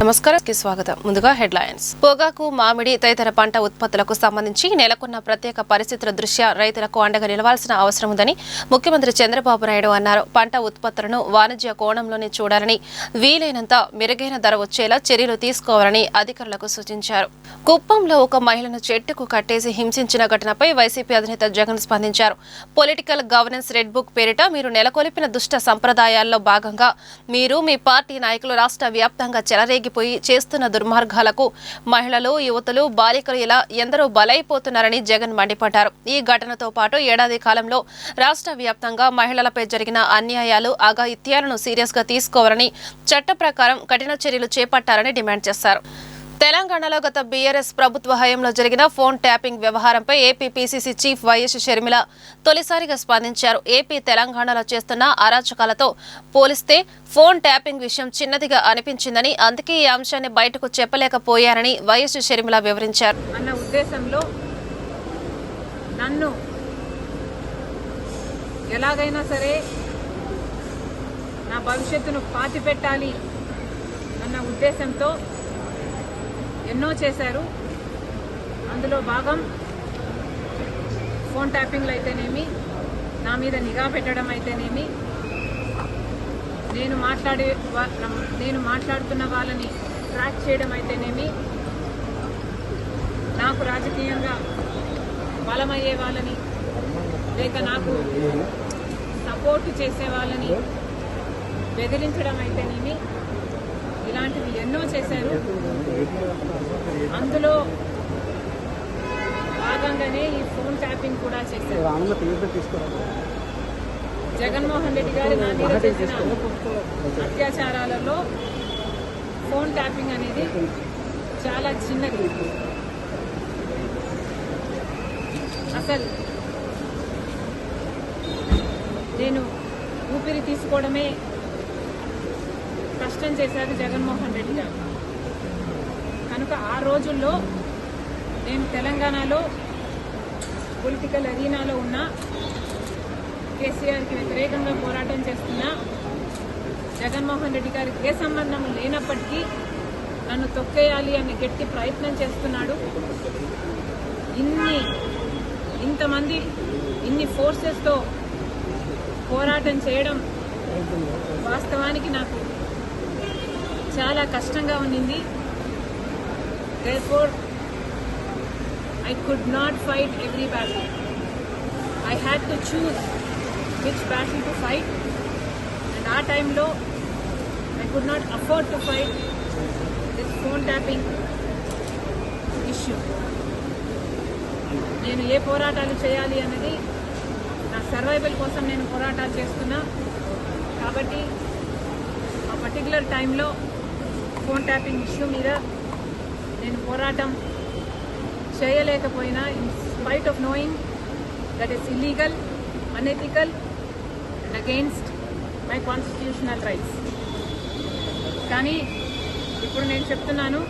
నమస్కారం కి స్వాగతం. ముందుగా హెడ్లైన్స్. పొగాకు మామిడి తదితర పంట ఉత్పత్తులకు సంబంధించి నెలకొన్న ప్రత్యేక పరిస్థితుల దృష్ట్యా రైతులకు అండగా నిలవాల్సిన అవసరం ఉందని ముఖ్యమంత్రి చంద్రబాబు నాయుడు అన్నారు. పంట ఉత్పత్తులను వాణిజ్య కోణంలోనే చూడాలని వీలైనంత మెరుగైన ధర వచ్చేలా చర్యలు తీసుకోవాలని అధికారులకు సూచించారు. కుప్పంలో ఒక మహిళను చెట్టుకు కట్టేసి హింసించిన ఘటనపై వైసీపీ అధినేత జగన్ స్పందించారు. పొలిటికల్ గవర్నెన్స్ రెడ్ బుక్ పేరిట మీరు నెలకొల్పిన దుష్ట సంప్రదాయాల్లో భాగంగా మీరు మీ పార్టీ నాయకులు రాష్ట్ర వ్యాప్తంగా చెలరేగి చెలరేగిపోయి చేస్తున్న దుర్మార్గాలకు మహిళలు యువతులు బాలికలు ఇలా ఎందరో బలైపోతున్నారని జగన్ మండిపడ్డారు. ఈ ఘటనతో పాటు ఏడాది కాలంలో రాష్ట్ర వ్యాప్తంగా మహిళలపై జరిగిన అన్యాయాలు అఘాయిత్యాలను సీరియస్గా తీసుకోవాలని చట్ట ప్రకారం కఠిన చర్యలు చేపట్టాలని డిమాండ్ చేశారు. తెలంగాణలో గత బీఆర్ఎస్ ప్రభుత్వ హయంలో జరిగిన ఫోన్ ట్యాపింగ్ వ్యవహారంపై AP PCC chief YS Sharmila తొలిసారిగా స్పందించారు. ఏపీ తెలంగాణలో చేస్తున్న అరాచకాలతో పోలిస్తే ఫోన్ ట్యాపింగ్ విషయం చిన్నదిగా అనిపించిందని అందుకే ఈ అంశాన్ని బయటకు చెప్పలేకపోయారని వైఎస్ షర్మిల వివరించారు. అన్న ఉద్దేశంలో నన్ను ఎలాగైనా సరే నా భవిష్యత్తును పాతిపెట్టాలి అన్న ఉద్దేశంతో ఎన్నో చేశారు. అందులో భాగం ఫోన్ ట్యాపింగ్లు అయితేనేమి నా మీద నిఘా పెట్టడం అయితేనేమి నేను మాట్లాడే వా- నేను మాట్లాడుతున్న వాళ్ళని ట్రాక్ చేయడం అయితేనేమి నాకు రాజకీయంగా బలమయ్యే వాళ్ళని లేక నాకు సపోర్ట్ చేసే వాళ్ళని బెదిరించడం అయితేనేమి ఇలాంటివి ఎన్నో చేశారు. అందులో భాగంగానే ఈ ఫోన్ ట్యాపింగ్ కూడా చేశారు. జగన్మోహన్ రెడ్డి గారు నా మీద చేసిన అత్యాచారాలలో ఫోన్ ట్యాపింగ్ అనేది చాలా చిన్నది. అసలు నేను ఊపిరి తీసుకోవడమే కష్టం చేశారు జగన్మోహన్ రెడ్డి గారు. కనుక ఆ రోజుల్లో నేను తెలంగాణలో పొలిటికల్ అరీనాలో ఉన్న కేసీఆర్కి వ్యతిరేకంగా పోరాటం చేస్తున్న జగన్మోహన్ రెడ్డి గారికి ఏ సంబంధం లేనప్పటికీ నన్ను తొక్కేయాలి అని గట్టి ప్రయత్నం చేస్తున్నాడు. ఇన్ని ఇంతమంది ఇన్ని ఫోర్సెస్తో పోరాటం చేయడం వాస్తవానికి నాకు చాలా కష్టంగా ఉండింది airport I could not fight every battle I had to choose which battle to fight and ఆ టైంలో I could not afford to fight this phone tapping issue నేను ఏ పోరాటాలు చేయాలి అన్నది నా సర్వైవల్ కోసం నేను పోరాటాలు చేస్తున్నా. కాబట్టి ఆ పర్టికులర్ టైంలో ఫోన్ ట్యాపింగ్ ఇష్యూ మీద నేను పోరాటం చేయలేకపోయినా in spite of knowing that is illegal unethical and against my constitutional rights కానీ ఇప్పుడు నేను చెప్తున్నాను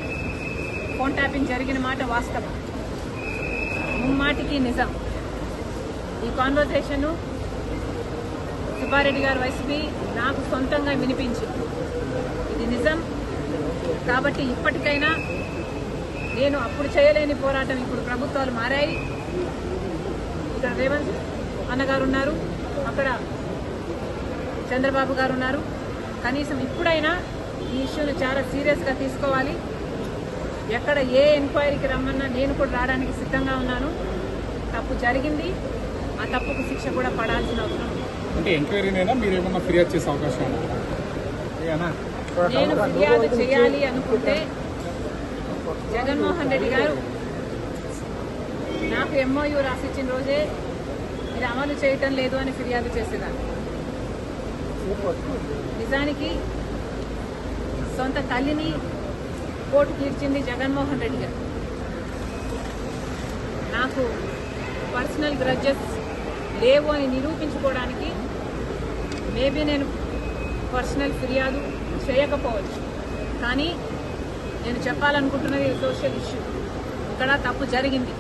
ఫోన్ ట్యాపింగ్ జరిగిన మాట వాస్తవం. ముమ్మాటికి నిజం. ఈ కాన్వర్సేషను సుబ్బారెడ్డి గారు వైసీపీ నాకు సొంతంగా వినిపించింది. ఇది నిజం కాబట్టి ఇప్పటికైనా నేను అప్పుడు చేయలేని పోరాటం ఇప్పుడు ప్రభుత్వాలు మారాయి. ఇక్కడ రేవంత్ అన్నగారు ఉన్నారు. అక్కడ చంద్రబాబు గారు ఉన్నారు. కనీసం ఇప్పుడైనా ఈ ఇష్యూని చాలా సీరియస్గా తీసుకోవాలి. ఎక్కడ ఏ ఎంక్వైరీకి రమ్మన్నా నేను కూడా రావడానికి సిద్ధంగా ఉన్నాను. తప్పు జరిగింది. ఆ తప్పుకు శిక్ష కూడా పడాల్సిన అవసరం ఉంది. అంటే ఎంక్వైరీనైనా మీరు ఏమన్నా ఫిర్యాదు చేసే అవకాశం నేను ఫిర్యాదు చేయాలి అనుకుంటే జగన్మోహన్ రెడ్డి గారు నాకు ఎంఓయూ రాసిచ్చిన రోజే ఇది అమలు చేయటం లేదు అని ఫిర్యాదు చేసేదాన్ని. నిజానికి సొంత తల్లిని కోర్టు తీర్చింది జగన్మోహన్ రెడ్డి గారు. నాకు పర్సనల్ గ్రడ్జెస్ లేవు అని నిరూపించుకోవడానికి మేబీ నేను పర్సనల్ ఫిర్యాదు చేయకపోవచ్చు. కానీ నేను చెప్పాలనుకుంటున్నది సోషల్ ఇష్యూ ఇక్కడ తప్పు జరిగింది.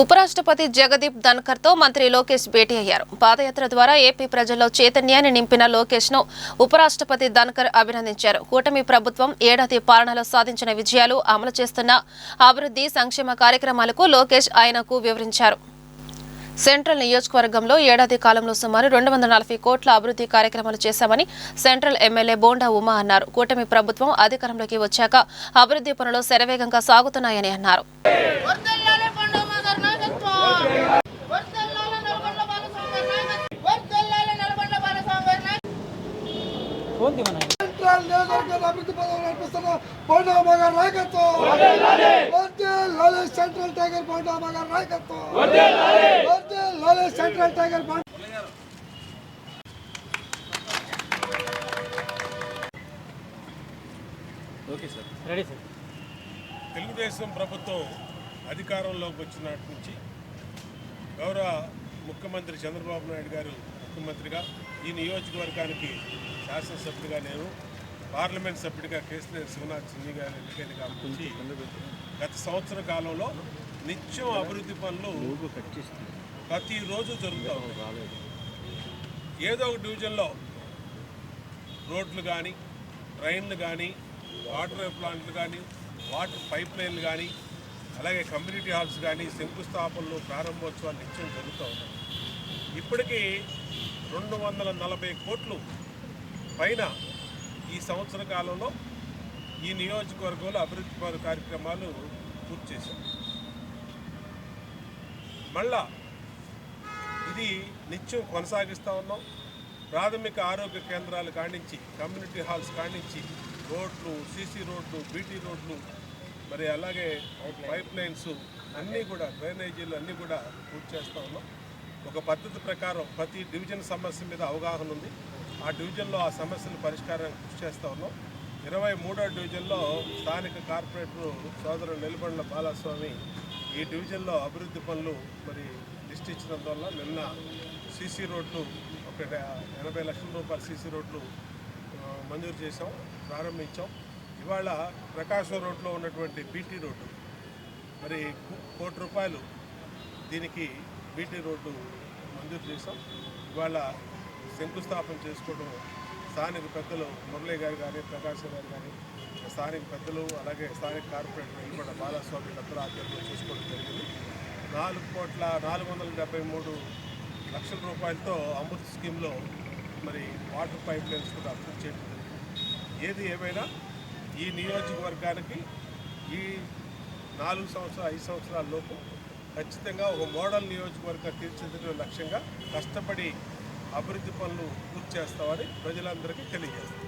ఉపరాష్ట్రపతి జగదీప్ ధన్కర్తో మంత్రి లోకేష్ భేటీ అయ్యారు. పాదయాత్ర ద్వారా ఏపీ ప్రజల్లో చైతన్యాన్ని నింపిన లోకేష్ను ఉపరాష్ట్రపతి ధన్కర్ అభినందించారు. కూటమి ప్రభుత్వం ఏడాది పాలనలో సాధించిన విజయాలు అమలు చేస్తున్న అభివృద్ధి సంక్షేమ కార్యక్రమాలకు లోకేష్ ఆయనకు వివరించారు. సెంట్రల్ నియోజకవర్గంలో ఏడాది కాలంలో సుమారు రెండు వందల నలభై కోట్ల అభివృద్ధి కార్యక్రమాలు చేశామని సెంట్రల్ ఎమ్మెల్యే బోండా ఉమా అన్నారు. కూటమి ప్రభుత్వం అధికారంలోకి వచ్చాక అభివృద్ధి పనులు శరవేగంగా సాగుతున్నాయని అన్నారు. వర్దల్లాలే పండుగ మాదర్ నాయకత్వం వర్దల్లాలే నల్గొండ బాలస్వామి నాయకత్వం. వర్దల్లాలే నల్గొండ బాలస్వామి నాయకత్వం సెంట్రల్ నియోజకవర్గం అభివృద్ధి పదవులు నడిపిస్తున్న పౌర్ణమ గారి నాయకత్వం సెంట్రల్ టైగర్ పౌర్ణమ గారి నాయకత్వం సెంట్రల్ టైగర్ తెలుగుదేశం ప్రభుత్వం అధికారంలోకి వచ్చినటి నుంచి గౌరవ ముఖ్యమంత్రి చంద్రబాబు నాయుడు గారు ముఖ్యమంత్రిగా ఈ నియోజకవర్గానికి శాసనసభ్యుడిగా నేను పార్లమెంట్ సభ్యుడిగా కేసీఆర్ శివనాథ్ సింగ్ గారు ఎన్నికైన కాబట్టి గత సంవత్సర కాలంలో నిత్యం అభివృద్ధి పనులు ప్రతిరోజు జరుగుతూ ఉన్నాయి. ఏదో ఒక డివిజన్లో రోడ్లు కానీ ట్రైన్లు కానీ వాటర్ ప్లాంట్లు కానీ వాటర్ పైప్ లైన్లు కానీ అలాగే కమ్యూనిటీ హాల్స్ కానీ శంకుస్థాపనలు ప్రారంభోత్సవాలు నిత్యం జరుగుతూ ఉన్నాయి. ఇప్పటికీ రెండు వందల నలభై కోట్లు పైన ఈ సంవత్సర కాలంలో ఈ నియోజకవర్గంలో అభివృద్ధి పరు కార్యక్రమాలు పూర్తి చేశాం. మళ్ళా ఇది నిత్యం కొనసాగిస్తూ ఉన్నాం. ప్రాథమిక ఆరోగ్య కేంద్రాలు కానించి కమ్యూనిటీ హాల్స్ కానించి రోడ్లు సీసీ రోడ్లు బీటీ రోడ్లు మరి అలాగే పైప్ లైన్స్ అన్నీ కూడా డ్రైనేజీలు అన్నీ కూడా పూర్తి చేస్తూ ఉన్నాం. ఒక పద్ధతి ప్రకారం ప్రతి డివిజన్ సమస్య మీద అవగాహన ఉంది. ఆ డివిజన్లో ఆ సమస్యలు పరిష్కారానికి కృషి చేస్తూ ఉన్నాం. ఇరవై మూడో డివిజన్లో స్థానిక కార్పొరేటర్ సోదరు నిలబండ్ల బాలస్వామి ఈ డివిజన్లో అభివృద్ధి పనులు మరి లిస్ట్ ఇచ్చినందువల్ల నిన్న సీసీ రోడ్లు ఒక ఎనభై లక్షల రూపాయల సీసీ రోడ్లు మంజూరు చేసాం ప్రారంభించాం. ఇవాళ ప్రకాశం రోడ్లో ఉన్నటువంటి బీటీ రోడ్డు మరి కో- కోటి రూపాయలు దీనికి బీటీ రోడ్డు మంజూరు చేసాం ఇవాళ శంకుస్థాపన చేసుకోవడం స్థానిక పెద్దలు మురళీ గారు కానీ ప్రకాశ్ గారు కానీ స్థానిక పెద్దలు అలాగే స్థానిక కార్పొరేటర్ నిలబడ్డ బాలస్వామి పెద్దల ఆధ్వర్యంలో చేసుకోవడం జరిగింది. నాలుగు కోట్ల నాలుగు వందల డెబ్బై మూడు లక్షల రూపాయలతో అమృత్ స్కీమ్లో మరి వాటర్ పైప్ లైన్స్ కూడా అభివృద్ధి చేయడం జరిగింది. ఏది ఏమైనా ఈ నియోజకవర్గానికి ఈ నాలుగు సంవత్సరాలు ఐదు సంవత్సరాల లోపు ఖచ్చితంగా ఒక మోడల్ నియోజకవర్గ తీర్చిదిద్దే లక్ష్యంగా కష్టపడి అభివృద్ధి పనులు పూర్తి చేస్తామని ప్రజలందరికీ తెలియజేస్తాం.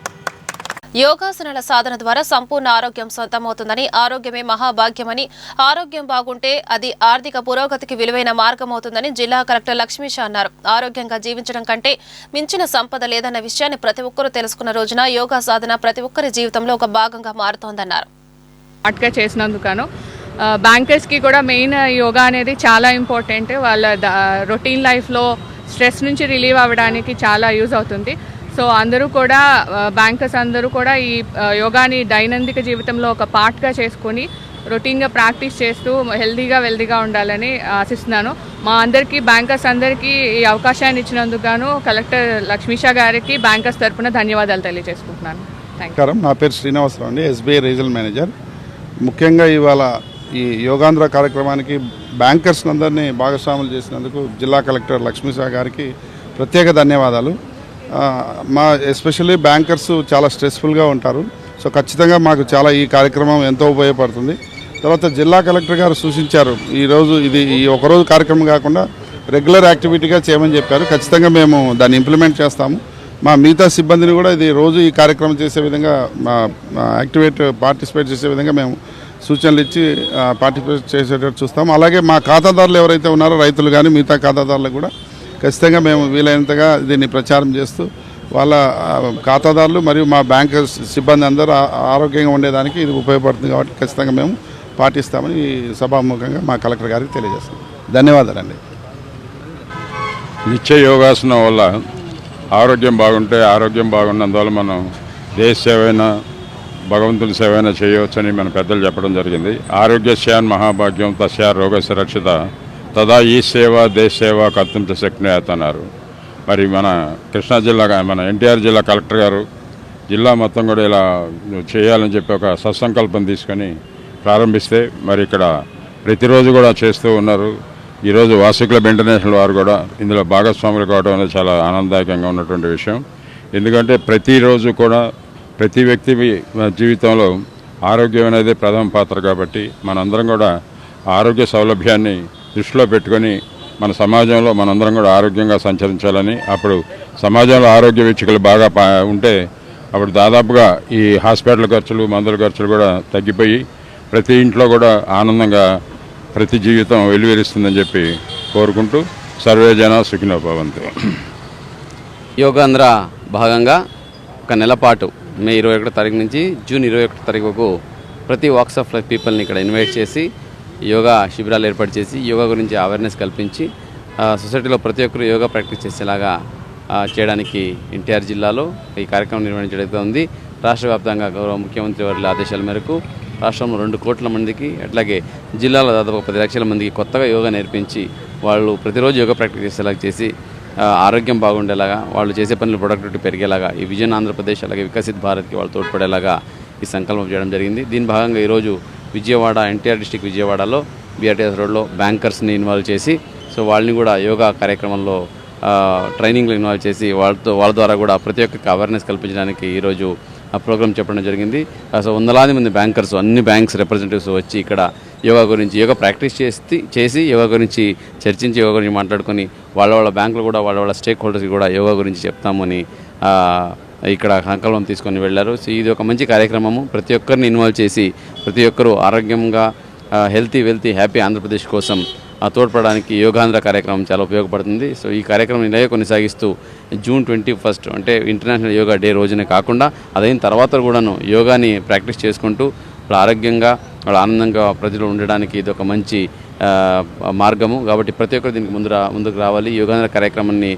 యోగాసనాల సాధన ద్వారా సంపూర్ణ ఆరోగ్యం సొంతమవుతుందని ఆరోగ్యమే మహాభాగ్యమని ఆరోగ్యం బాగుంటే అది ఆర్థిక పురోగతికి విలువైన మార్గం అవుతుందని జిల్లా కలెక్టర్ లక్ష్మీష అన్నారు. ఆరోగ్యంగా జీవించడం కంటే మించిన సంపద లేదన్న విషయాన్ని ప్రతి ఒక్కరూ తెలుసుకున్న రోజున యోగా సాధన ప్రతి ఒక్కరి జీవితంలో ఒక భాగంగా మారుతోందన్నారు. చేసినందుకను బ్యాంకర్స్కి కూడా మెయిన్ యోగా అనేది చాలా ఇంపార్టెంట్ వాళ్ళ రొటీన్ లైఫ్లో స్ట్రెస్ నుంచి రిలీవ్ అవ్వడానికి చాలా యూజ్ అవుతుంది. సో అందరూ కూడా బ్యాంకర్స్ అందరూ కూడా ఈ యోగాని దైనందిక జీవితంలో ఒక పార్ట్గా చేసుకొని రొటీన్గా ప్రాక్టీస్ చేస్తూ హెల్దీగా వెల్దీగా ఉండాలని ఆశిస్తున్నాను. మా అందరికీ బ్యాంకర్స్ అందరికీ ఈ అవకాశాన్ని ఇచ్చినందుకు గాను కలెక్టర్ లక్ష్మీషా గారికి బ్యాంకర్స్ తరపున ధన్యవాదాలు తెలియజేసుకుంటున్నాను. థ్యాంక్ యూ నా పేరు శ్రీనివాసరావు అండి ఎస్బీఐ రీజనల్ మేనేజర్ ముఖ్యంగా ఇవాళ ఈ యోగాంధ్ర కార్యక్రమానికి బ్యాంకర్స్ అందరినీ భాగస్వాములు చేసినందుకు జిల్లా కలెక్టర్ లక్ష్మీశా గారికి ప్రత్యేక ధన్యవాదాలు. మా ఎస్పెషల్లీ బ్యాంకర్స్ చాలా స్ట్రెస్ఫుల్గా ఉంటారు. సో ఖచ్చితంగా మాకు చాలా ఈ కార్యక్రమం ఎంతో ఉపయోగపడుతుంది. తర్వాత జిల్లా కలెక్టర్ గారు సూచించారు ఈరోజు ఇది ఈ ఒకరోజు కార్యక్రమం కాకుండా రెగ్యులర్ యాక్టివిటీగా చేయమని చెప్పారు. ఖచ్చితంగా మేము దాన్ని ఇంప్లిమెంట్ చేస్తాము. మా మిగతా సిబ్బందిని కూడా ఇది రోజు ఈ కార్యక్రమం చేసే విధంగా మా యాక్టివేట్ పార్టిసిపేట్ చేసే విధంగా మేము సూచనలు ఇచ్చి పార్టిసిపేట్ చేసేటట్టు చూస్తాం. అలాగే మా ఖాతాదారులు ఎవరైతే ఉన్నారో రైతులు కానీ మిగతా ఖాతాదారులు కూడా ఖచ్చితంగా మేము వీలైనంతగా దీన్ని ప్రచారం చేస్తూ వాళ్ళ ఖాతాదారులు మరియు మా బ్యాంక్ సిబ్బంది అందరూ ఆరోగ్యంగా ఉండేదానికి ఇది ఉపయోగపడుతుంది కాబట్టి ఖచ్చితంగా మేము పాటిస్తామని ఈ సభాముఖంగా మా కలెక్టర్ గారికి తెలియజేస్తాం. ధన్యవాదాలండి. నిత్య యోగాసనం వల్ల ఆరోగ్యం బాగుంటే ఆరోగ్యం బాగున్నందువల్ల మనం దేశ సేవైనా భగవంతుని సేవైనా చేయవచ్చని మన పెద్దలు చెప్పడం జరిగింది. ఆరోగ్యశ్యాన్ మహాభాగ్యం తస్యా రోగ సురక్షిత తదా ఈ సేవ దేశ సేవ కర్తంత శక్తినేత అన్నారు. మరి మన కృష్ణా జిల్లా మన ఎన్టీఆర్ జిల్లా కలెక్టర్ గారు జిల్లా మొత్తం కూడా ఇలా చేయాలని చెప్పి ఒక సత్సంకల్పం తీసుకొని ప్రారంభిస్తే మరి ఇక్కడ ప్రతిరోజు కూడా చేస్తూ ఉన్నారు. ఈరోజు వాసు క్లబ్ ఇంటర్నేషనల్ వారు కూడా ఇందులో భాగస్వాములు కావడం అనేది చాలా ఆనందదాయకంగా ఉన్నటువంటి విషయం. ఎందుకంటే ప్రతిరోజు కూడా ప్రతి వ్యక్తి జీవితంలో ఆరోగ్యం అనేది ప్రథమ పాత్ర కాబట్టి మనందరం కూడా ఆరోగ్య సౌలభ్యాన్ని దృష్టిలో పెట్టుకొని మన సమాజంలో మనందరం కూడా ఆరోగ్యంగా సంచరించాలని అప్పుడు సమాజంలో ఆరోగ్య వీక్షకులు బాగా ఉంటే అప్పుడు దాదాపుగా ఈ హాస్పిటల్ ఖర్చులు మందుల ఖర్చులు కూడా తగ్గిపోయి ప్రతి ఇంట్లో కూడా ఆనందంగా ప్రతి జీవితం వెలువరిస్తుందని చెప్పి కోరుకుంటూ సర్వే జన సుఖినో యోగాంధ్ర భాగంగా ఒక నెలపాటు మే ఇరవై ఒకటో తారీఖు నుంచి జూన్ ఇరవై ఒకటో తారీఖు వరకు ప్రతి వాక్స్ ఆఫ్ లైఫ్ పీపుల్ని ఇక్కడ ఇన్వైట్ చేసి యోగా శిబిరాలు ఏర్పాటు చేసి యోగా గురించి అవేర్నెస్ కల్పించి ఆ, సొసైటీలో ప్రతి ఒక్కరు యోగా ప్రాక్టీస్ చేసేలాగా చేయడానికి ఎన్టీఆర్ జిల్లాలో ఈ కార్యక్రమం నిర్వహించడం ఉంది రాష్ట్ర వ్యాప్తంగా గౌరవ ముఖ్యమంత్రి వారి ఆదేశాల మేరకు రాష్ట్రంలో రెండు కోట్ల మందికి అట్లాగే జిల్లాలో దాదాపు పది లక్షల మందికి కొత్తగా యోగా నేర్పించి వాళ్ళు ప్రతిరోజు యోగా ప్రాక్టీస్ చేసేలాగా చేసి ఆరోగ్యం బాగుండేలాగా వాళ్ళు చేసే పనులు ప్రొడక్టివిటీ పెరిగేలాగా ఈ విజన్ ఆంధ్రప్రదేశ్ అలాగే వికసిత్ భారత్కి వాళ్ళు తోడ్పడేలాగా ఈ సంకల్పం చేయడం జరిగింది. దీని భాగంగా ఈరోజు విజయవాడ ఎన్టీఆర్ డిస్టిక్ విజయవాడలో బీఆర్టీఎస్ రోడ్లో బ్యాంకర్స్ని ఇన్వాల్వ్ చేసి సో వాళ్ళని కూడా యోగా కార్యక్రమంలో ట్రైనింగ్లు ట్రైనింగ్లో ఇన్వాల్వ్ చేసి వాళ్ళతో వాళ్ళ ద్వారా కూడా ప్రతి ఒక్కరికి అవేర్నెస్ కల్పించడానికి ఈరోజు ఆ ప్రోగ్రామ్ చెప్పడం జరిగింది. అసలు వందలాది మంది బ్యాంకర్స్ అన్ని బ్యాంక్స్ రిప్రజెంటేటివ్స్ వచ్చి ఇక్కడ యోగా గురించి యోగా ప్రాక్టీస్ చేసి చేసి యోగా గురించి చర్చించి యోగా గురించి మాట్లాడుకొని వాళ్ళ వాళ్ళ బ్యాంకులు కూడా వాళ్ళ వాళ్ళ స్టేక్ హోల్డర్స్కి కూడా యోగా గురించి చెప్తామని ఇక్కడ సంకల్పం తీసుకొని వెళ్ళారు. సో ఇది ఒక మంచి కార్యక్రమము. ప్రతి ఒక్కరిని ఇన్వాల్వ్ చేసి ప్రతి ఒక్కరూ ఆరోగ్యంగా హెల్తీ వెల్తీ హ్యాపీ ఆంధ్రప్రదేశ్ కోసం తోడ్పడడానికి యోగాంధ్ర కార్యక్రమం చాలా ఉపయోగపడుతుంది. సో ఈ కార్యక్రమం ఇలాగే కొనసాగిస్తూ జూన్ ట్వంటీ ఫస్ట్ అంటే ఇంటర్నేషనల్ యోగా డే రోజునే కాకుండా అదైన తర్వాత కూడాను యోగాని ప్రాక్టీస్ చేసుకుంటూ వాళ్ళు ఆరోగ్యంగా వాళ్ళు ఆనందంగా ప్రజలు ఉండడానికి ఇది ఒక మంచి మార్గము. కాబట్టి ప్రతి ఒక్కరు దీనికి ముందు ముందుకు రావాలి. యోగాంధ్ర కార్యక్రమాన్ని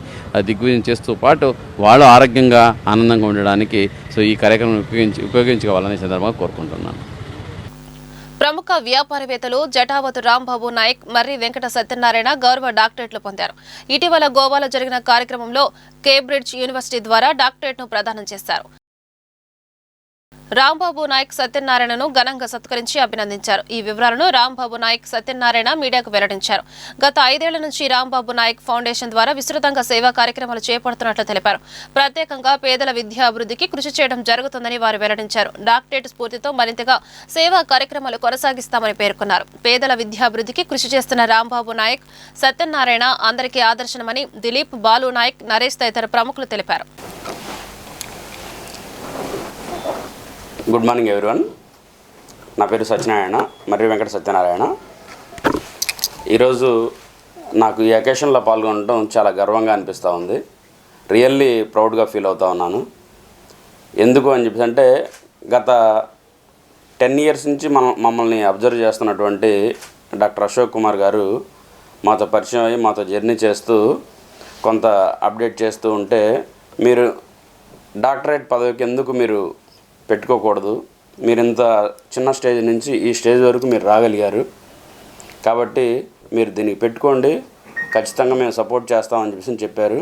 దిగ్విజయం చేస్తూ పాటు వాళ్ళు ఆరోగ్యంగా ఆనందంగా ఉండడానికి సో ఈ కార్యక్రమం ఉపయోగించి ఉపయోగించుకోవాలని సందర్భంగా కోరుకుంటున్నాను. ప్రముఖ వ్యాపారవేత్తలు జటావతు రాంబాబు నాయక్ మర్రి వెంకట సత్యనారాయణ గౌరవ డాక్టరేట్లు పొందారు. ఇటీవల గోవాలో జరిగిన కార్యక్రమంలో కేంబ్రిడ్జ్ యూనివర్సిటీ ద్వారా డాక్టరేట్ను ప్రదానం చేశారు. రాంబాబు నాయక్ సత్యనారాయణను ఘనంగా సత్కరించి అభినందించారు. ఈ వివరాలను రాంబాబు నాయక్ సత్యనారాయణ మీడియాకు వెల్లడించారు. గత ఐదేళ్ళ నుంచి రాంబాబు నాయక్ ఫౌండేషన్ ద్వారా విస్తృతంగా సేవా కార్యక్రమాలు చేపడుతున్నట్లు తెలిపారు. ప్రత్యేకంగా పేదల విద్యాభివృద్ధికి కృషి చేయడం జరుగుతుందని వారు వెల్లడించారు. డాక్టరేట్ స్ఫూర్తితో మరింతగా సేవా కార్యక్రమాలు కొనసాగిస్తామని పేర్కొన్నారు. పేదల విద్యాభివృద్ధికి కృషి చేస్తున్న రాంబాబు నాయక్ సత్యనారాయణ అందరికీ ఆదర్శనమని దిలీప్ బాలు నాయక్ నరేష్ తదితర ప్రముఖులు తెలిపారు. Good morning everyone. నా పేరు సత్యనారాయణ మరియు వెంకట సత్యనారాయణ. ఈరోజు నాకు ఈ అకేషన్లో పాల్గొనడం చాలా గర్వంగా అనిపిస్తూ ఉంది. రియల్లీ ప్రౌడ్గా ఫీల్ అవుతూ ఉన్నాను. ఎందుకు అని చెప్పేసి అంటే గత టెన్ ఇయర్స్ నుంచి మనం మమ్మల్ని అబ్జర్వ్ చేస్తున్నటువంటి డాక్టర్ అశోక్ కుమార్ గారు మాతో పరిచయం అయ్యి మాతో జర్నీ చేస్తూ కొంత అప్డేట్ చేస్తూ ఉంటే మీరు డాక్టరేట్ పదవికి ఎందుకు మీరు పెట్టుకోకూడదు. మీరు ఇంత చిన్న స్టేజ్ నుంచి ఈ స్టేజ్ వరకు మీరు రాగలిగారు. కాబట్టి మీరు దీనికి పెట్టుకోండి. ఖచ్చితంగా మేము సపోర్ట్ చేస్తామని చెప్పేసి చెప్పారు.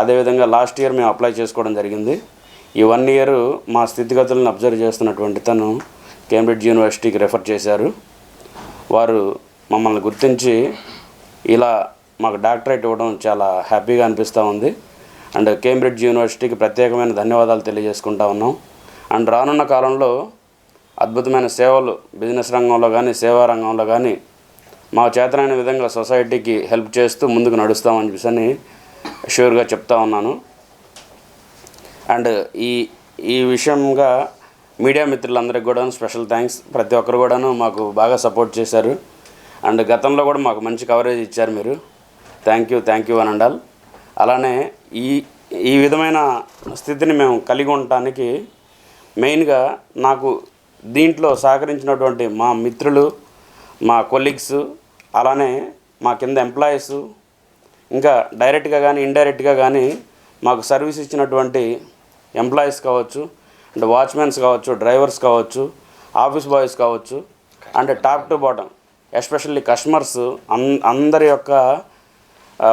అదేవిధంగా లాస్ట్ ఇయర్ మేము అప్లై చేసుకోవడం జరిగింది. ఈ వన్ ఇయర్ మా స్థితిగతులను అబ్జర్వ్ చేస్తున్నటువంటి తను కేంబ్రిడ్జ్ యూనివర్సిటీకి రెఫర్ చేశారు. వారు మమ్మల్ని గుర్తించి ఇలా మాకు డాక్టరేట్ ఇవ్వడం చాలా హ్యాపీగా అనిపిస్తూ ఉంది. అండ్ కేంబ్రిడ్జ్ యూనివర్సిటీకి ప్రత్యేకమైన ధన్యవాదాలు తెలియజేసుకుంటా ఉన్నాం. అండ్ రానున్న కాలంలో అద్భుతమైన సేవలు బిజినెస్ రంగంలో కానీ సేవా రంగంలో కానీ మా చేతనైన విధంగా సొసైటీకి హెల్ప్ చేస్తూ ముందుకు నడుస్తామని చెప్పేసి షూర్గా చెప్తా ఉన్నాను. అండ్ ఈ ఈ విషయంగా మీడియా మిత్రులందరికీ కూడా స్పెషల్ థ్యాంక్స్. ప్రతి ఒక్కరు కూడాను మాకు బాగా సపోర్ట్ చేశారు. అండ్ గతంలో కూడా మాకు మంచి కవరేజ్ ఇచ్చారు మీరు. థ్యాంక్ యూ థ్యాంక్ యూ అని అండాలి అలానే ఈ ఈ విధమైన స్థితిని మేము కలిగి ఉండటానికి మెయిన్గా నాకు దీంట్లో సహకరించినటువంటి మా మిత్రులు మా కొలీగ్స్ అలానే మా కింద ఎంప్లాయీస్ ఇంకా డైరెక్ట్గా కానీ ఇండైరెక్ట్గా కానీ మాకు సర్వీస్ ఇచ్చినటువంటి ఎంప్లాయీస్ కావచ్చు అంటే వాచ్మెన్స్ కావచ్చు డ్రైవర్స్ కావచ్చు ఆఫీస్ బాయ్స్ కావచ్చు అంటే top to bottom especially customers అన్ అందరి యొక్క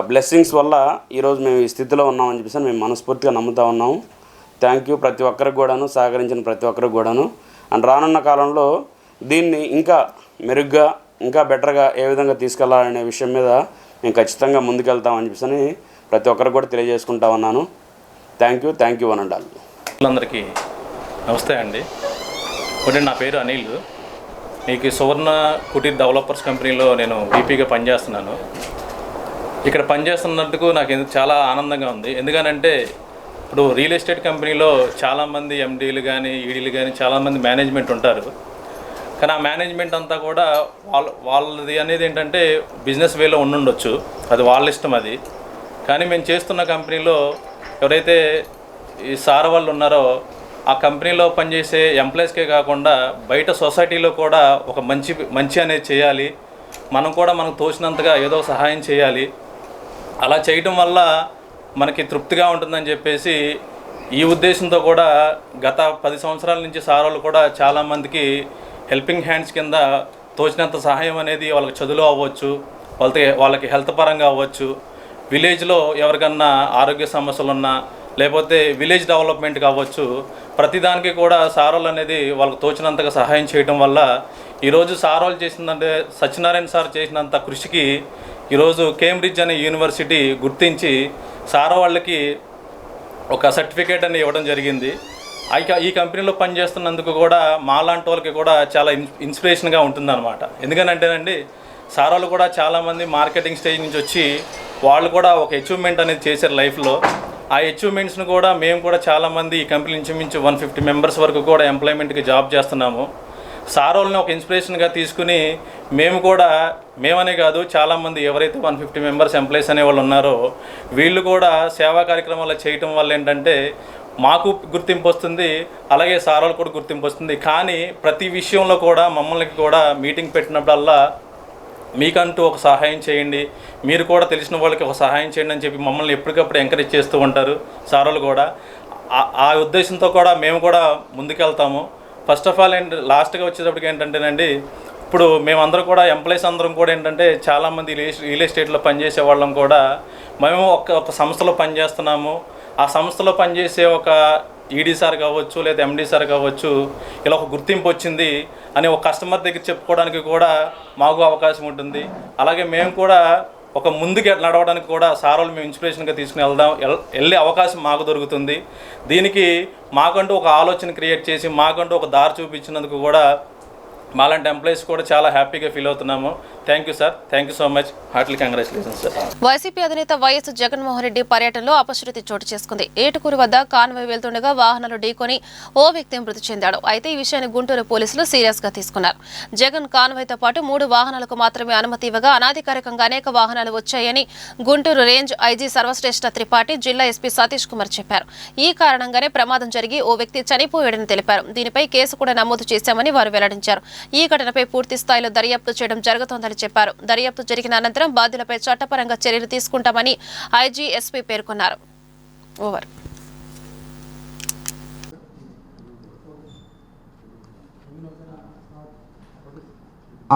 బ్లెస్సింగ్స్ వల్ల ఈరోజు మేము ఈ స్థితిలో ఉన్నామని చెప్పేసి మేము మనస్ఫూర్తిగా నమ్ముతా ఉన్నాము. థ్యాంక్ యూ ప్రతి ఒక్కరికి కూడాను సహకరించిన ప్రతి ఒక్కరికి కూడాను. అండ్ రానున్న కాలంలో దీన్ని ఇంకా మెరుగ్గా ఇంకా బెటర్గా ఏ విధంగా తీసుకెళ్ళాలనే విషయం మీద మేము ఖచ్చితంగా ముందుకెళ్తామని చెప్పేసి ప్రతి ఒక్కరికి కూడా తెలియజేసుకుంటా ఉన్నాను. Thank you thank you one and all అందరికీ నమస్తే అండి. ఒకటి నా పేరు అనిల్. మీకు సువర్ణ కుటీర్ డెవలపర్స్ కంపెనీలో నేను వీపీగా పనిచేస్తున్నాను. ఇక్కడ పనిచేస్తున్నందుకు నాకు ఎందుకు చాలా ఆనందంగా ఉంది. ఎందుకనంటే ఇప్పుడు రియల్ ఎస్టేట్ కంపెనీలో చాలామంది ఎండీలు కానీ ఈడీలు కానీ చాలామంది మేనేజ్మెంట్ ఉంటారు. కానీ ఆ మేనేజ్మెంట్ అంతా కూడా వాళ్ళ వాళ్ళది అనేది ఏంటంటే బిజినెస్ వేలో ఉండుండొచ్చు. అది వాళ్ళ ఇష్టం అది. కానీ మేము చేస్తున్న కంపెనీలో ఎవరైతే ఈ సార్ వాళ్ళు ఉన్నారో ఆ కంపెనీలో పనిచేసే ఎంప్లాయీస్కే కాకుండా బయట సొసైటీలో కూడా ఒక మంచి మంచి అనేది చేయాలి. మనం కూడా మనకు తోచినంతగా ఏదో సహాయం చేయాలి. అలా చేయటం వల్ల మనకి తృప్తిగా ఉంటుందని చెప్పేసి ఈ ఉద్దేశంతో కూడా గత పది సంవత్సరాల నుంచి సారోళ్ళు కూడా చాలామందికి హెల్పింగ్ హ్యాండ్స్ కింద తోచినంత సహాయం అనేది వాళ్ళకి చదువులో అవ్వచ్చు వాళ్ళకి వాళ్ళకి హెల్త్ పరంగా అవ్వచ్చు. విలేజ్లో ఎవరికన్నా ఆరోగ్య సమస్యలు ఉన్నా లేకపోతే విలేజ్ డెవలప్మెంట్ కావచ్చు ప్రతిదానికి కూడా సారోలు అనేది వాళ్ళకి తోచినంతగా సహాయం చేయడం వల్ల ఈరోజు సారోలు చేసిందంటే సత్యనారాయణ సార్ చేసినంత కృషికి ఈరోజు కేంబ్రిడ్జ్ అనే యూనివర్సిటీ గుర్తించి సార్ వాళ్ళకి ఒక సర్టిఫికేట్ అని ఇవ్వడం జరిగింది. ఈ కంపెనీలో పనిచేస్తున్నందుకు కూడా మాలాంటి వాళ్ళకి కూడా చాలా ఇన్ ఇన్స్పిరేషన్గా ఉంటుందన్నమాట. ఎందుకనంటేనండి సార్ వాళ్ళు కూడా చాలామంది మార్కెటింగ్ స్టేజ్ నుంచి వచ్చి వాళ్ళు కూడా ఒక అచీవ్మెంట్ అనేది చేశారు లైఫ్లో. ఆ అచీవ్మెంట్స్ని కూడా మేము కూడా చాలామంది ఈ కంపెనీ నుంచి మించి వన్ ఫిఫ్టీ మెంబర్స్ వరకు కూడా ఎంప్లాయ్మెంట్కి జాబ్ చేస్తున్నాము. సార్ వాళ్ళని ఒక ఇన్స్పిరేషన్గా తీసుకుని మేము కూడా మేమనే కాదు చాలామంది ఎవరైతే వన్ ఫిఫ్టీ మెంబర్స్ ఎంప్లాయీస్ అనే వాళ్ళు ఉన్నారో వీళ్ళు కూడా సేవా కార్యక్రమాలు చేయటం వల్ల ఏంటంటే మాకు గుర్తింపు వస్తుంది అలాగే సార్ వాళ్ళు కూడా గుర్తింపు వస్తుంది. కానీ ప్రతి విషయంలో కూడా మమ్మల్ని కూడా మీటింగ్ పెట్టినప్పుడల్లా మీకంటూ ఒక సహాయం చేయండి. మీరు కూడా తెలిసిన వాళ్ళకి ఒక సహాయం చేయండి అని చెప్పి మమ్మల్ని ఎప్పటికప్పుడు ఎంకరేజ్ చేస్తూ ఉంటారు సార్ వాళ్ళు కూడా ఆ ఉద్దేశంతో కూడా మేము కూడా ముందుకెళ్తాము. ఫస్ట్ ఆఫ్ ఆల్ ఏంటి లాస్ట్గా వచ్చేటప్పటికి ఏంటంటేనండి ఇప్పుడు మేమందరం కూడా ఎంప్లాయీస్ అందరం కూడా ఏంటంటే చాలామంది రియల్ రియల్ ఎస్టేట్లో పనిచేసే వాళ్ళం కూడా మేము ఒక ఒక సంస్థలో పనిచేస్తున్నాము. ఆ సంస్థలో పనిచేసే ఒక ఈడీ సార్ కావచ్చు లేదా ఎండీ సార్ కావచ్చు ఇలా ఒక గుర్తింపు వచ్చింది అని ఒక కస్టమర్ దగ్గర చెప్పుకోవడానికి కూడా మాకు అవకాశం ఉంటుంది. అలాగే మేము కూడా ఒక ముందుకు నడవడానికి కూడా సార్ వాళ్ళు మేము ఇన్స్పిరేషన్గా తీసుకుని వెళ్దాం వెళ్ళే అవకాశం మాకు దొరుకుతుంది. దీనికి మాకంటూ ఒక ఆలోచన క్రియేట్ చేసి మాకంటూ ఒక దారి చూపించినందుకు కూడా మాలాంటి ఎంప్లాయీస్ కూడా చాలా హ్యాపీగా ఫీల్ అవుతున్నాము. Thank you sir thank you so much heartly congratulations sir YCP అధినేత వైఎస్ జగన్మోహన్ రెడ్డి పర్యటనలో అపశృతి చోటు చేసుకుంది. ఏటుకూరు వద్ద కాన్వాయ్ వెళ్తుండగా వాహనాలు ఢీకొని ఓ వ్యక్తి మృతి చెందాడు. అయితే ఈ విషయాన్ని గుంటూరు పోలీసులు సీరియస్గా తీసుకున్నారు. జగన్ కాన్వాయ్తో పాటు మూడు వాహనాలకు మాత్రమే అనుమతి ఇవ్వగా అనాధికారికంగా అనేక వాహనాలు వచ్చాయని గుంటూరు రేంజ్ ఐజీ సర్వశ్రేష్ఠ త్రిపాఠి జిల్లా ఎస్పీ సతీష్ కుమార్ చెప్పారు. ఈ కారణంగానే ప్రమాదం జరిగి ఓ వ్యక్తి చనిపోయాడని తెలిపారు. దీనిపై కేసు కూడా నమోదు చేశామని వారు వెల్లడించారు. ఈ ఘటనపై పూర్తి స్థాయిలో దర్యాప్తు చేయడం జరుగుతోందని చెప్పారు. దర్యాప్తు జరిగిన అనంతరం బాధ్యులపై చట్టపరంగా చర్యలు తీసుకుంటామని ఐజీ ఎస్పీ పేర్కొన్నారు. ఓవర్.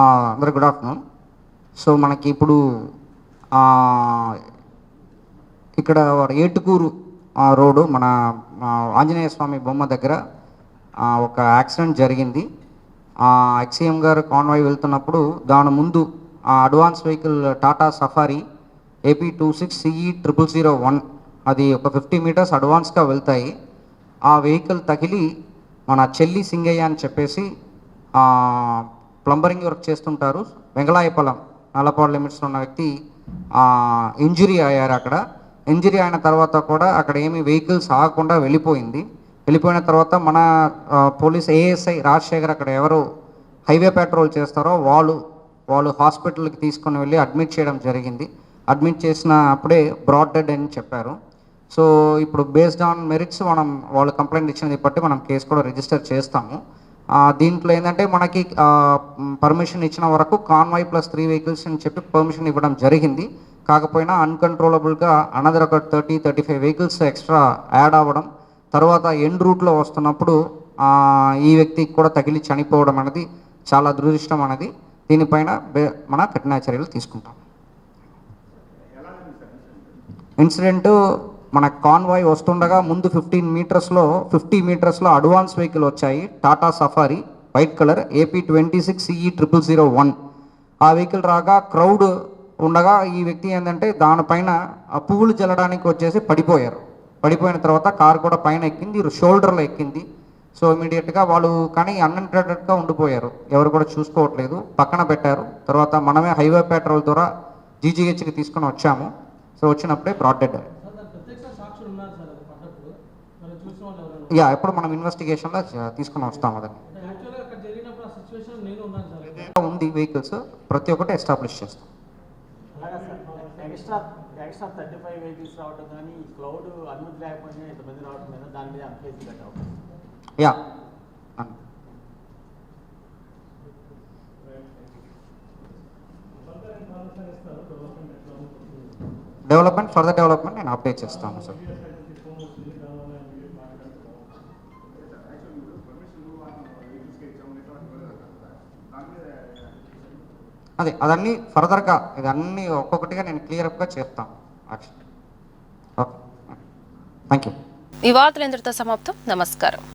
అందరు గుడ్ ఆఫ్టర్నూన్. సో మనకి ఇప్పుడు ఇక్కడ ఏటుకూరు రోడ్డు మన ఆంజనేయ స్వామి బొమ్మ దగ్గర ఒక యాక్సిడెంట్ జరిగింది. ఎక్సీఎం గారు కాన్వాయ్ వెళ్తున్నప్పుడు దాని ముందు ఆ advance vehicle Tata Safari AP two six CE triple zero one. అది ఒక ఫిఫ్టీ మీటర్స్ అడ్వాన్స్గా వెళ్తాయి. ఆ వెహికల్ తగిలి మన చెల్లి సింగయ్య అని చెప్పేసి ప్లంబరింగ్ వర్క్ చేస్తుంటారు. వెంగళాయపలం నల్లపాడు లిమిట్స్లో ఉన్న వ్యక్తి ఇంజురీ అయ్యారు అక్కడ. ఇంజురీ అయిన తర్వాత కూడా అక్కడ ఏమి వెహికల్స్ ఆగకుండా వెళ్ళిపోయింది. వెళ్ళిపోయిన తర్వాత మన పోలీస్ ఏఎస్ఐ రాజశేఖర్ అక్కడ ఎవరు హైవే పెట్రోల్ చేస్తారో వాళ్ళు వాళ్ళు హాస్పిటల్కి తీసుకొని వెళ్ళి అడ్మిట్ చేయడం జరిగింది. అడ్మిట్ చేసిన అప్పుడే బ్రాడ్ డెడ్ అని చెప్పారు. సో ఇప్పుడు బేస్డ్ ఆన్ మెరిట్స్ మనం వాళ్ళు కంప్లైంట్ ఇచ్చినది బట్టి మనం కేసు కూడా రిజిస్టర్ చేస్తాము. దీంట్లో ఏంటంటే మనకి పర్మిషన్ ఇచ్చిన వరకు కాన్వాయ్ ప్లస్ త్రీ వెహికల్స్ అని చెప్పి పర్మిషన్ ఇవ్వడం జరిగింది. కాకపోయినా అన్కంట్రోలబుల్గా అనదర్ ఒక thirty thirty five vehicles extra add అవ్వడం తర్వాత ఎండ్ రూట్లో వస్తున్నప్పుడు ఈ వ్యక్తికి కూడా తగిలి చనిపోవడం అనేది చాలా దురదృష్టం అనేది దీనిపైన మన కఠిన చర్యలు తీసుకుంటాం. ఇన్సిడెంట్ మన కాన్వాయ్ వస్తుండగా ముందు ఫిఫ్టీన్ మీటర్స్లో ఫిఫ్టీ మీటర్స్లో అడ్వాన్స్ వెహికల్ వచ్చాయి. Tata Safari white colour AP twenty six CE triple zero one ఆ వెహికల్ రాగా క్రౌడ్ ఉండగా ఈ వ్యక్తి ఏంటంటే దానిపైన ఆ పువ్వులు జల్లడానికి వచ్చేసి పడిపోయారు. పడిపోయిన తర్వాత కార్ కూడా పైన ఎక్కింది షోల్డర్లో ఎక్కింది. సో ఇమీడియట్గా వాళ్ళు కానీ అన్ఇంటెడెడ్గా ఉండిపోయారు. ఎవరు కూడా చూసుకోవట్లేదు. పక్కన పెట్టారు. తర్వాత మనమే హైవే పెట్రోల్ ద్వారా జీజీహెచ్కి తీసుకొని వచ్చాము. సో వచ్చినప్పుడే బ్రాడ్ డెడ్. యా ఎప్పుడు మనం ఇన్వెస్టిగేషన్లో తీసుకొని వస్తాం అదని ఉంది వెహికల్స్. ప్రతి ఒక్కటి ఎస్టాబ్లిష్ చేస్తాం. ఎక్స్ట్రా థర్టీ ఫైవ్ వెహికల్స్ రావడం కానీ క్లౌడ్ అనుమతి లేకపోయినా ఇంతమంది రావడం మీద దాని మీద అంత కేసు పెట్టావు యా. డెవలప్మెంట్ ఫర్దర్ డెవలప్మెంట్ నేను అప్డేట్ చేస్తాను సార్ అదే అదన్నీ ఫర్దర్గా ఇదన్నీ ఒక్కొక్కటిగా నేను క్లియర్ చెప్తాను యాక్షన్ ఓకే థ్యాంక్ యూ ఈ వార్తలు ఇంతటితో సమాప్తం. నమస్కారం.